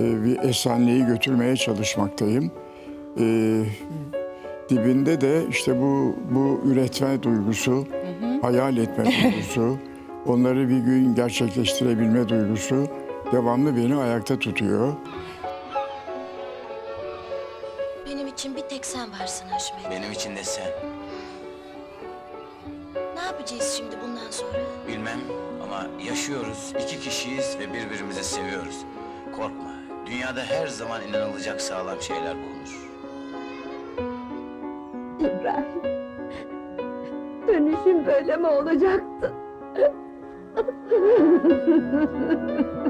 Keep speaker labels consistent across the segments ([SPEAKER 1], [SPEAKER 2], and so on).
[SPEAKER 1] e, bir esenliği götürmeye çalışmaktayım. E, dibinde de işte bu bu üretme duygusu, hayal etme duygusu, onları bir gün gerçekleştirebilme duygusu devamlı beni ayakta tutuyor.
[SPEAKER 2] Benim için bir tek sen varsın Haşmet.
[SPEAKER 3] Benim için de sen.
[SPEAKER 2] Ne yapacağız şimdi bundan sonra?
[SPEAKER 3] Bilmem ama yaşıyoruz, iki kişiyiz ve birbirimizi seviyoruz. Korkma, dünyada her zaman inanılacak sağlam şeyler bulunur.
[SPEAKER 4] İbrahim. Dönüşüm böyle mi olacaktı?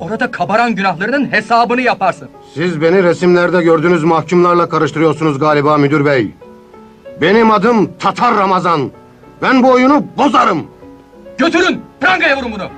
[SPEAKER 5] Orada kabaran günahlarının hesabını yaparsın.
[SPEAKER 6] Siz beni resimlerde gördüğünüz mahkumlarla karıştırıyorsunuz galiba müdür bey. Benim adım Tatar Ramazan. Ben bu oyunu bozarım.
[SPEAKER 5] Götürün, prangaya vurun bunu.